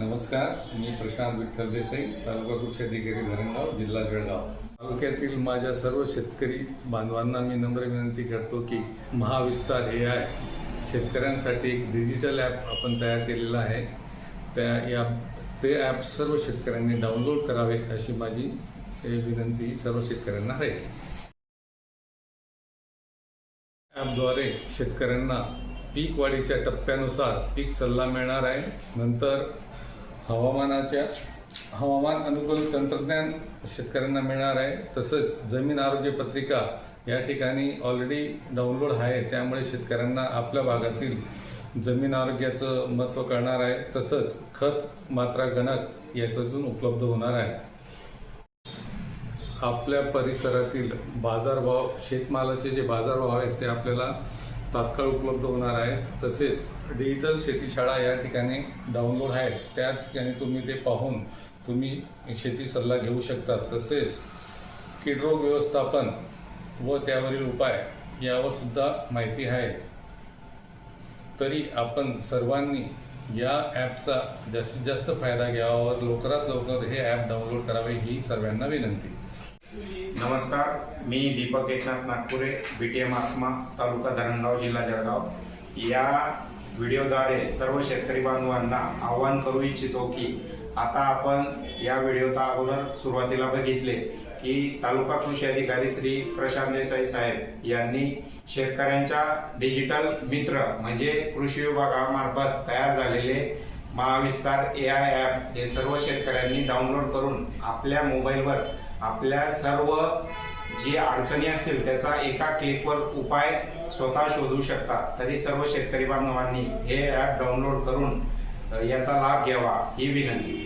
नमस्कार मी प्रशांत विठ्ठल देसाई तालुका कृषी अधिकारी धरणगाव जिल्हा जळगाव. तालुक्यातील माझ्या सर्व शेतकरी बांधवांना मी नम्र विनंती करतो की महाविस्तार हे आय शेतकऱ्यांसाठी एक डिजिटल ॲप आपण तयार केलेलं आहे. त्या या ते ॲप सर्व शेतकऱ्यांनी डाउनलोड करावे अशी माझी विनंती सर्व शेतकऱ्यांना आहे. ॲपद्वारे शेतकऱ्यांना पीक वाढीच्या टप्प्यानुसार पीक सल्ला मिळणार आहे. नंतर हवामानाच्या हवामान अनुकूल तंत्रज्ञान शेतकऱ्यांना मिळणार आहे. तसंच जमीन आरोग्य पत्रिका या ठिकाणी ऑलरेडी डाउनलोड आहे. त्यामुळे शेतकऱ्यांना आपल्या भागातील जमीन आरोग्याचं महत्त्व कळणार आहे. तसंच खत मात्रा गणक याच्यातून उपलब्ध होणार आहे. आपल्या परिसरातील बाजारभाव शेतमालाचे जे बाजारभाव आहेत ते आपल्याला तात्काळ उपलब्ध होणार आहेत तसेच डिजिटल शेतीशाळा या ठिकाणी डाउनलोड आहेत त्या ठिकाणी तुम्ही ते पाहून तुम्ही शेती सल्ला घेऊ शकता तसेच किडरोग व्यवस्थापन व त्यावरील उपाय यावर सुद्धा माहिती आहे. तरी आपण सर्वांनी या ॲपचा जास्तीत जास्त फायदा घ्यावा व लवकरात लवकर हे ॲप डाउनलोड करावे ही सर्वांना विनंती. नमस्कार मी Deepak Eknath Nagpure B T M ATMA taluka Dharangaon जिल्हा जळगाव. या व्हिडिओद्वारे सर्व शेतकरी बांधवांना आवाहन करू इच्छितो की आता आपण या व्हिडिओचा अगोदर सुरुवातीला बघितले की तालुका कृषी अधिकारी श्री प्रशांत देसाई साहेब यांनी शेतकऱ्यांच्या डिजिटल मित्र म्हणजे कृषी विभागामार्फत तयार झालेले महाविस्तार ए आय ॲप हे सर्व शेतकऱ्यांनी डाउनलोड करून आपल्या मोबाईलवर आपल्या सर्व जी अडचणी असतील त्याचा एका क्लिकवर उपाय स्वतः शोधू शकतात तरी सर्व शेतकरी बांधवांनी हे ॲप डाउनलोड करून याचा लाभ घ्यावा ही विनंती.